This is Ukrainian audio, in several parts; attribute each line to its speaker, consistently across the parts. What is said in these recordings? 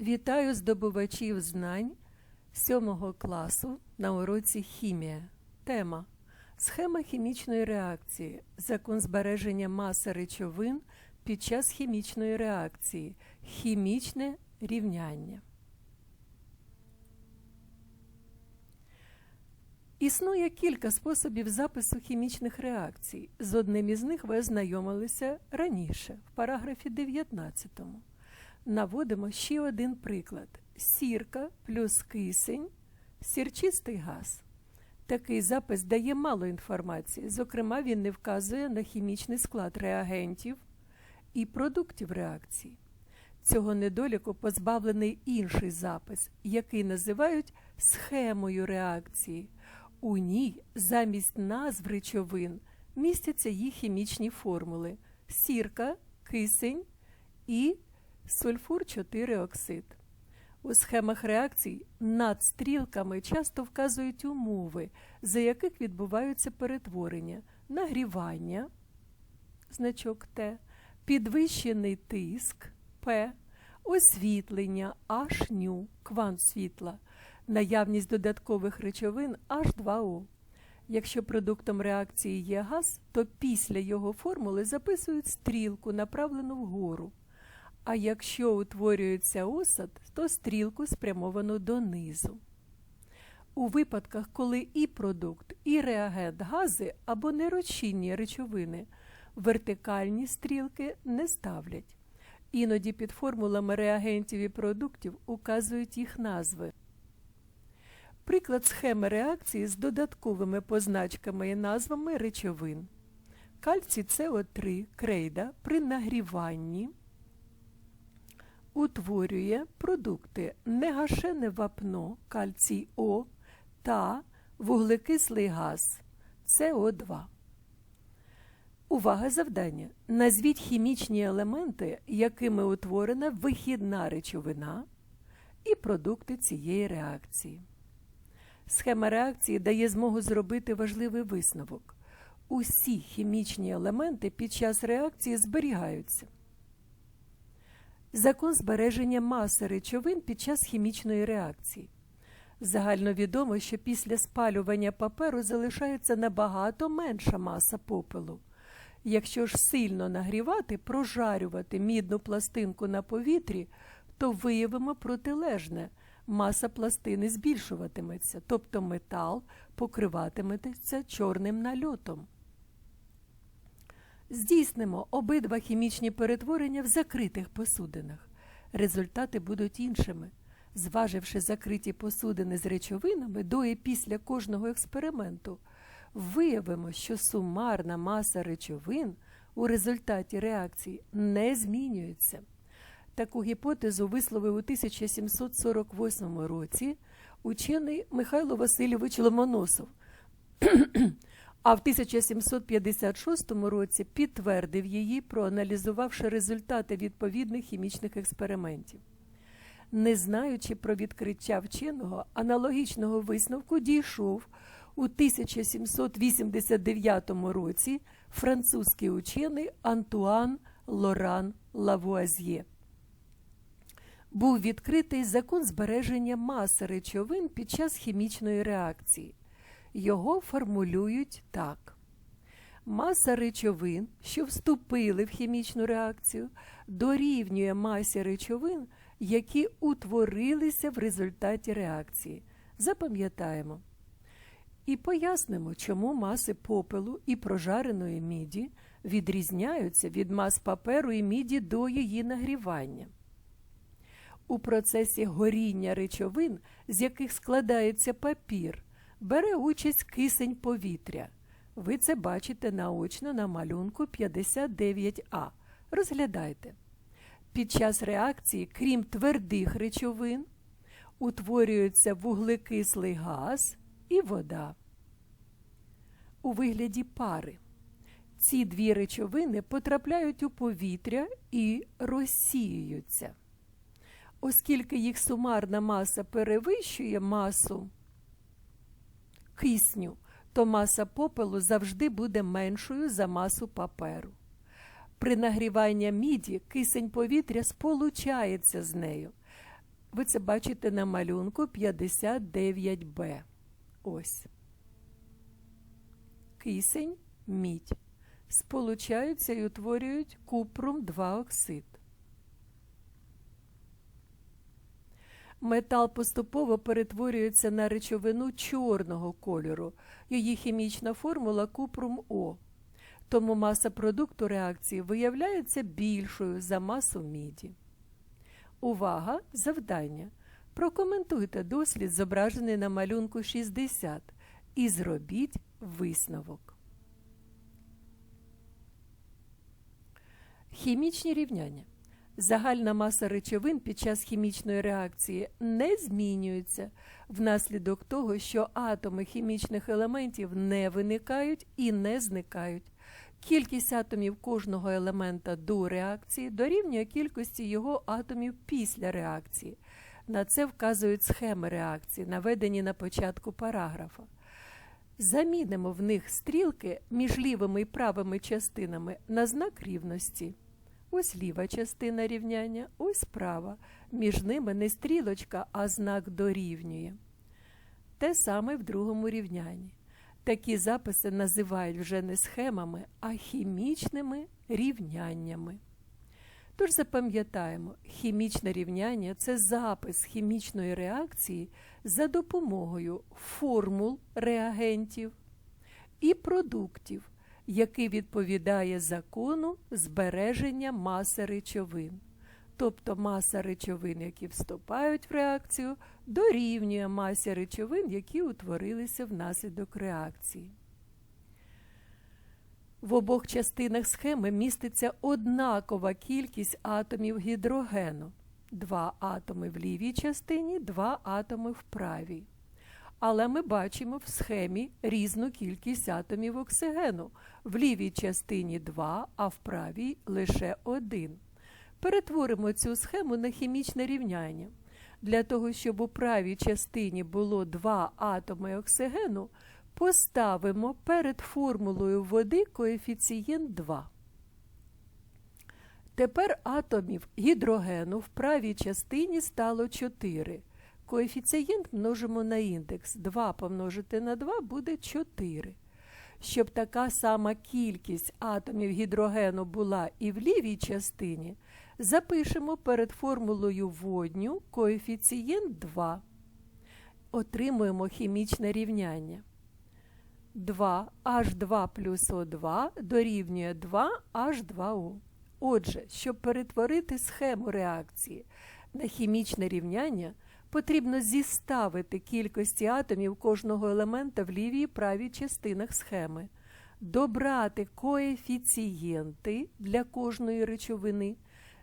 Speaker 1: Вітаю здобувачів знань 7 класу на уроці Хімія. Тема Схема хімічної реакції. Закон збереження маси речовин під час хімічної реакції. Хімічне рівняння. Існує кілька способів запису хімічних реакцій. З одним із них ви ознайомилися раніше, в параграфі 19. Наводимо ще один приклад: сірка плюс кисень, сірчистий газ. Такий запис дає мало інформації, зокрема, він не вказує на хімічний склад реагентів і продуктів реакції. Цього недоліку позбавлений інший запис, який називають схемою реакції. У ній замість назв речовин містяться їх хімічні формули сірка, кисень і сульфур 4 оксид. У схемах реакцій над стрілками часто вказують умови, за яких відбуваються перетворення, нагрівання, значок Т, підвищений тиск П, освітлення H, квант світла, наявність додаткових речовин H2O. Якщо продуктом реакції є газ, то після його формули записують стрілку, направлену вгору. А якщо утворюється осад, то стрілку спрямовану донизу. У випадках, коли і продукт, і реагент гази або нерозчинні речовини, вертикальні стрілки не ставлять. Іноді під формулами реагентів і продуктів указують їх назви. Приклад схеми реакції з додатковими позначками і назвами речовин. Кальцій СО3 крейда при нагріванні утворює продукти негашене вапно кальцій О та вуглекислий газ СО2. Увага завдання. Назвіть хімічні елементи, якими утворена вихідна речовина і продукти цієї реакції. Схема реакції дає змогу зробити важливий висновок. Усі хімічні елементи під час реакції зберігаються. Закон збереження маси речовин під час хімічної реакції. Загальновідомо, що після спалювання паперу залишається набагато менша маса попелу. Якщо ж сильно нагрівати, прожарювати мідну пластинку на повітрі, то виявимо протилежне. Маса пластини збільшуватиметься, тобто метал покриватиметься чорним нальотом. Здійснимо обидва хімічні перетворення в закритих посудинах. Результати будуть іншими. Зваживши закриті посудини з речовинами до і після кожного експерименту, виявимо, що сумарна маса речовин у результаті реакції не змінюється. Таку гіпотезу висловив у 1748 році учений Михайло Васильович Ломоносов, а в 1756 році підтвердив її, проаналізувавши результати відповідних хімічних експериментів. Не знаючи про відкриття вченого, аналогічного висновку дійшов у 1789 році французький учений Антуан Лоран Лавуазьє. Був відкритий закон збереження маси речовин під час хімічної реакції. Його формулюють так. Маса речовин, що вступили в хімічну реакцію, дорівнює масі речовин, які утворилися в результаті реакції. Запам'ятаємо. І пояснимо, чому маси попелу і прожареної міді відрізняються від мас паперу і міді до її нагрівання. У процесі горіння речовин, з яких складається папір, бере участь кисень повітря. Ви це бачите наочно на малюнку 59А. Розглядайте. Під час реакції, крім твердих речовин, утворюється вуглекислий газ і вода. У вигляді пари. Ці дві речовини потрапляють у повітря і розсіюються. Оскільки їх сумарна маса перевищує масу кисню, то маса попелу завжди буде меншою за масу паперу. При нагріванні міді кисень повітря сполучається з нею. Ви це бачите на малюнку 59Б. Ось. Кисень, мідь. Сполучаються і утворюють купрум 2 оксид. Метал поступово перетворюється на речовину чорного кольору. Її хімічна формула купрум О. Тому маса продукту реакції виявляється більшою за масу міді. Увага! Завдання. Прокоментуйте дослід, зображений на малюнку 60, і зробіть висновок. Хімічні рівняння. Загальна маса речовин під час хімічної реакції не змінюється внаслідок того, що атоми хімічних елементів не виникають і не зникають. Кількість атомів кожного елемента до реакції дорівнює кількості його атомів після реакції. На це вказують схеми реакції, наведені на початку параграфа. Замінимо в них стрілки між лівими і правими частинами на знак рівності. Ось ліва частина рівняння, ось права. Між ними не стрілочка, а знак дорівнює. Те саме в другому рівнянні. Такі записи називають вже не схемами, а хімічними рівняннями. Тож запам'ятаємо, хімічне рівняння це запис хімічної реакції за допомогою формул реагентів і продуктів, який відповідає закону збереження маси речовин. Тобто маса речовин, які вступають в реакцію, дорівнює масі речовин, які утворилися внаслідок реакції. В обох частинах схеми міститься однакова кількість атомів гідрогену. Два атоми в лівій частині, два атоми в правій. Але ми бачимо в схемі різну кількість атомів оксигену. В лівій частині 2, а в правій лише один. Перетворимо цю схему на хімічне рівняння. Для того, щоб у правій частині було два атоми оксигену, поставимо перед формулою води коефіцієнт 2. Тепер атомів гідрогену в правій частині стало 4. Коефіцієнт множимо на індекс. 2 помножити на 2 буде 4. Щоб така сама кількість атомів гідрогену була і в лівій частині, запишемо перед формулою водню коефіцієнт 2. Отримуємо хімічне рівняння. 2H2 плюс О2 дорівнює 2H2O. Отже, щоб перетворити схему реакції на хімічне рівняння, потрібно зіставити кількості атомів кожного елемента в лівій і правій частинах схеми, добрати коефіцієнти для кожної речовини,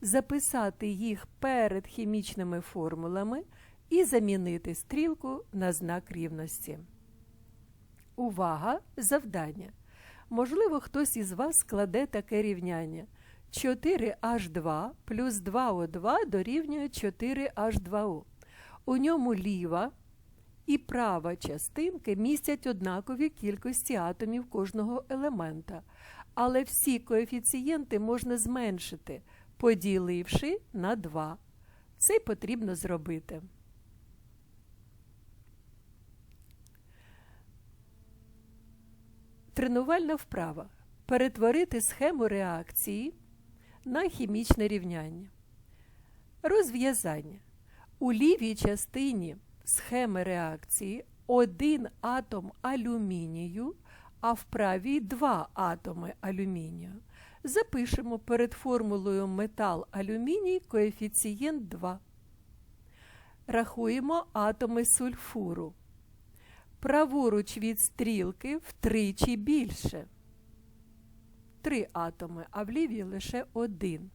Speaker 1: записати їх перед хімічними формулами і замінити стрілку на знак рівності. Увага! Завдання! Можливо, хтось із вас складе таке рівняння. 4H2 плюс 2O2 дорівнює 4H2O. У ньому ліва і права частинки містять однакові кількості атомів кожного елемента, але всі коефіцієнти можна зменшити, поділивши на 2. Це потрібно зробити. Тренувальна вправа. Перетворити схему реакції на хімічне рівняння. Розв'язання. У лівій частині схеми реакції один атом алюмінію, а в правій два атоми алюмінію. Запишемо перед формулою метал алюміній коефіцієнт 2. Рахуємо атоми сульфуру. Праворуч від стрілки втричі більше. Три атоми, а в лівій лише один.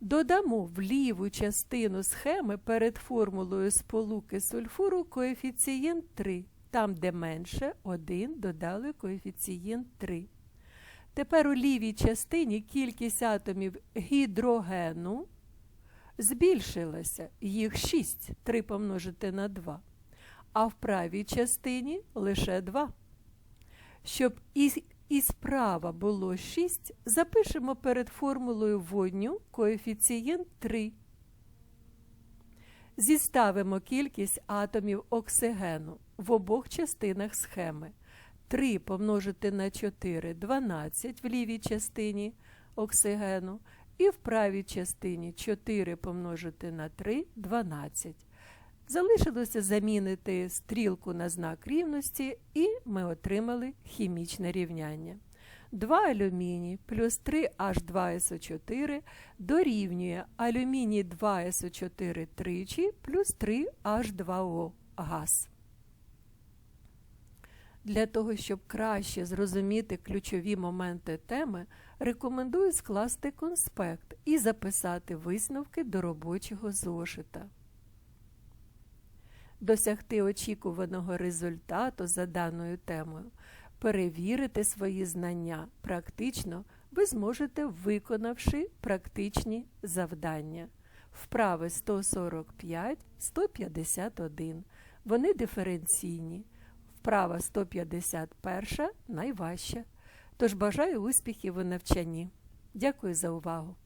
Speaker 1: Додамо в ліву частину схеми перед формулою сполуки сульфуру коефіцієнт 3. Там, де менше 1, додали коефіцієнт 3. Тепер у лівій частині кількість атомів гідрогену збільшилася. Їх 6, 3 помножити на 2. А в правій частині лише 2. Щоб і і справа було 6, запишемо перед формулою водню коефіцієнт 3. Зіставимо кількість атомів оксигену в обох частинах схеми. 3 помножити на 4 12 в лівій частині оксигену, і в правій частині 4 помножити на 3 12. Залишилося замінити стрілку на знак рівності, і ми отримали хімічне рівняння. 2 алюміній плюс 3 H2SO4 дорівнює алюміній 2SO4 тричі плюс 3 H2O газ. Для того, щоб краще зрозуміти ключові моменти теми, рекомендую скласти конспект і записати висновки до робочого зошита. Досягти очікуваного результату за даною темою, перевірити свої знання практично ви зможете, виконавши практичні завдання. Вправи 145, 151. Вони диференційні. Вправа 151 найважча. Тож бажаю успіхів у навчанні. Дякую за увагу!